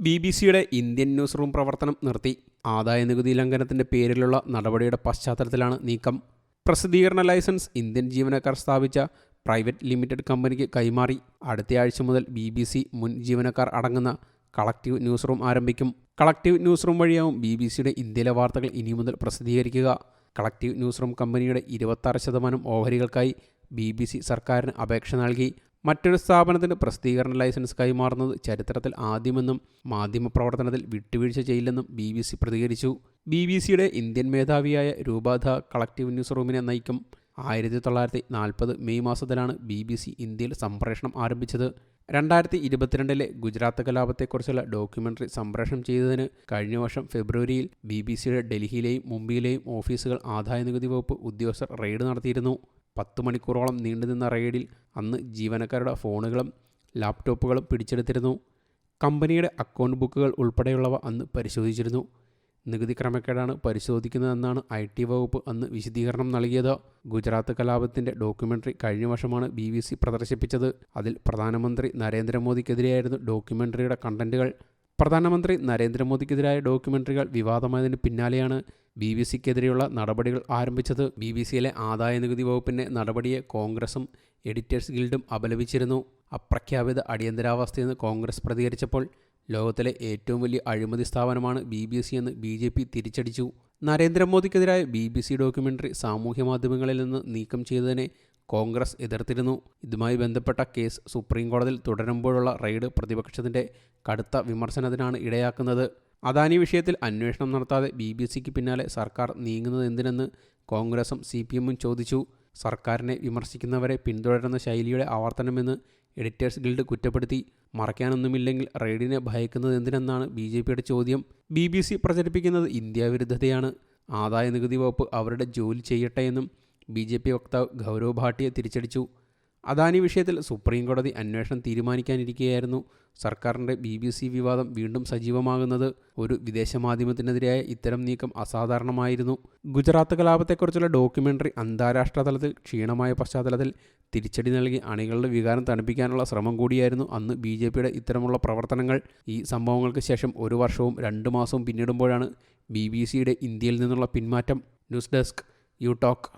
B B സിയുടെ Indian news room പ്രവർത്തനം നിർത്തി. ആദായ നികുതി ലംഘനത്തിന്റെ പേരിലുള്ള നടപടിയുടെ പശ്ചാത്തലത്തിലാണ് നീക്കം. പ്രസിദ്ധീകരണ ലൈസൻസ് ഇന്ത്യൻ ജീവനക്കാർ സ്ഥാപിച്ച പ്രൈവറ്റ് ലിമിറ്റഡ് കമ്പനിക്ക് കൈമാറി. അടുത്തയാഴ്ച മുതൽ ബി ബി സി മുൻ ജീവനക്കാർ അടങ്ങുന്ന കളക്റ്റീവ് ന്യൂസ് റൂം ആരംഭിക്കും. കളക്റ്റീവ് ന്യൂസ് റൂം വഴിയാവും ബി ബി സിയുടെ ഇന്ത്യയിലെ വാർത്തകൾ ഇനി മുതൽ പ്രസിദ്ധീകരിക്കുക. കളക്റ്റീവ് ന്യൂസ് റൂം കമ്പനിയുടെ ഇരുപത്താറ് ശതമാനം ഓഹരികൾക്കായി ബി ബി സി സർക്കാരിന് അപേക്ഷ നൽകി. മറ്റൊരു സ്ഥാപനത്തിന് പ്രസിദ്ധീകരണ ലൈസൻസ് കൈമാറുന്നത് ചരിത്രത്തിൽ ആദ്യമെന്നും മാധ്യമപ്രവർത്തനത്തിൽ വിട്ടുവീഴ്ച ചെയ്യില്ലെന്നും ബി ബി സി പ്രതികരിച്ചു. ബി ബി സിയുടെ ഇന്ത്യൻ മേധാവിയായ രൂപാധ കളക്റ്റീവ് ന്യൂസ് റൂമിനെ നയിക്കും. ആയിരത്തി തൊള്ളായിരത്തി നാൽപ്പത് മെയ് മാസത്തിലാണ് ബി ബി സി ഇന്ത്യയിൽ സംപ്രേഷണം ആരംഭിച്ചത്. രണ്ടായിരത്തി ഇരുപത്തിരണ്ടിലെ ഗുജറാത്ത് കലാപത്തെക്കുറിച്ചുള്ള ഡോക്യുമെന്ററി സംപ്രേഷണം ചെയ്തതിന് കഴിഞ്ഞ വർഷം ഫെബ്രുവരിയിൽ ബി ബി സിയുടെ ഡൽഹിയിലെയും മുംബൈയിലെയും ഓഫീസുകൾ ആദായനികുതി വകുപ്പ് ഉദ്യോഗസ്ഥർ റെയ്ഡ് നടത്തിയിരുന്നു. പത്ത് മണിക്കൂറോളം നീണ്ടുനിന്ന റെയ്ഡിൽ അന്ന് ജീവനക്കാരുടെ ഫോണുകളും ലാപ്ടോപ്പുകളും പിടിച്ചെടുത്തിരുന്നു. കമ്പനിയുടെ അക്കൗണ്ട് ബുക്കുകൾ ഉൾപ്പെടെയുള്ളവ അന്ന് പരിശോധിച്ചിരുന്നു. നികുതി ക്രമക്കേടാണ് പരിശോധിക്കുന്നതെന്നാണ് ഐ ടി വകുപ്പ് അന്ന് വിശദീകരണം നൽകിയത്. ഗുജറാത്ത് കലാപത്തിന്റെ ഡോക്യുമെന്ററി കഴിഞ്ഞ വർഷമാണ് ബി ബി സി പ്രദർശിപ്പിച്ചത്. അതിൽ പ്രധാനമന്ത്രി നരേന്ദ്രമോദിക്കെതിരെയായിരുന്നു ഡോക്യുമെന്ററിയുടെ കണ്ടന്റുകൾ പ്രധാനമന്ത്രി നരേന്ദ്രമോദിക്കെതിരായ ഡോക്യുമെന്ററികൾ വിവാദമായതിന് പിന്നാലെയാണ് ബി ബി സിക്കെതിരെയുള്ള നടപടികൾ ആരംഭിച്ചത് ബി ബി സിയിലെ ആദായ നികുതി വകുപ്പിന്റെ നടപടിയെ കോൺഗ്രസും എഡിറ്റേഴ്സ് ഗിൽഡും അപലപിച്ചിരുന്നു. അപ്രഖ്യാപിത അടിയന്തരാവസ്ഥയെന്ന് കോൺഗ്രസ് പ്രതികരിച്ചപ്പോൾ ലോകത്തിലെ ഏറ്റവും വലിയ അഴിമതി സ്ഥാപനമാണ് ബി ബി സി എന്ന് ബി ജെ പി തിരിച്ചടിച്ചു. നരേന്ദ്രമോദിക്കെതിരായ ബി ബി സി ഡോക്യുമെന്ററി സാമൂഹ്യ മാധ്യമങ്ങളിൽ നിന്ന് നീക്കം ചെയ്തതിനെ കോൺഗ്രസ് എതിർത്തിരുന്നു. ഇതുമായി ബന്ധപ്പെട്ട കേസ് സുപ്രീം കോടതിയിൽ തുടരുമ്പോഴുള്ള റെയ്ഡ് പ്രതിപക്ഷത്തിന്റെ കടുത്ത വിമർശനത്തിനാണ് ഇടയാക്കുന്നത്. അദാനി വിഷയത്തിൽ അന്വേഷണം നടത്താതെ ബി ബി സിക്ക് പിന്നാലെ സർക്കാർ നീങ്ങുന്നത് എന്തിനെന്ന് കോൺഗ്രസും സി പി എമ്മും ചോദിച്ചു. സർക്കാരിനെ വിമർശിക്കുന്നവരെ പിന്തുടരുന്ന ശൈലിയുടെ ആവർത്തനമെന്ന് എഡിറ്റേഴ്സ് ഗിൽഡ് കുറ്റപ്പെടുത്തി. മറയ്ക്കാനൊന്നുമില്ലെങ്കിൽ റെയ്ഡിനെ ഭയക്കുന്നത് എന്തിനെന്നാണ് ബി ജെ പിയുടെ ചോദ്യം. ബി ബി സി പ്രചരിപ്പിക്കുന്നത് ഇന്ത്യാ വിരുദ്ധതയാണ്. ആദായ നികുതി വകുപ്പ് അവരുടെ ജോലി ചെയ്യട്ടെ എന്നും ബി ജെ പി വക്താവ് ഗൗരവ് ഭാട്ടിയെ തിരിച്ചടിച്ചു. അദാനി വിഷയത്തിൽ സുപ്രീം കോടതി അന്വേഷണം തീരുമാനിക്കാനിരിക്കുകയായിരുന്നു സർക്കാരിന്റെ ബി ബി സി വിവാദം വീണ്ടും സജീവമാകുന്നത് ഒരു വിദേശ മാധ്യമത്തിനെതിരായ ഇത്തരം നീക്കം അസാധാരണമായിരുന്നു. ഗുജറാത്ത് കലാപത്തെക്കുറിച്ചുള്ള ഡോക്യുമെന്ററി അന്താരാഷ്ട്ര തലത്തിൽ ക്ഷീണമായ പശ്ചാത്തലത്തിൽ തിരിച്ചടി നൽകി അണികളുടെ വികാരം തണുപ്പിക്കാനുള്ള ശ്രമം കൂടിയായിരുന്നു അന്ന് ബി ജെ പിയുടെ ഇത്തരമുള്ള പ്രവർത്തനങ്ങൾ. ഈ സംഭവങ്ങൾക്ക് ശേഷം ഒരു വർഷവും രണ്ട് മാസവും പിന്നിടുമ്പോഴാണ് ബി ബി സിയുടെ ഇന്ത്യയിൽ നിന്നുള്ള പിന്മാറ്റം. News desk you talk.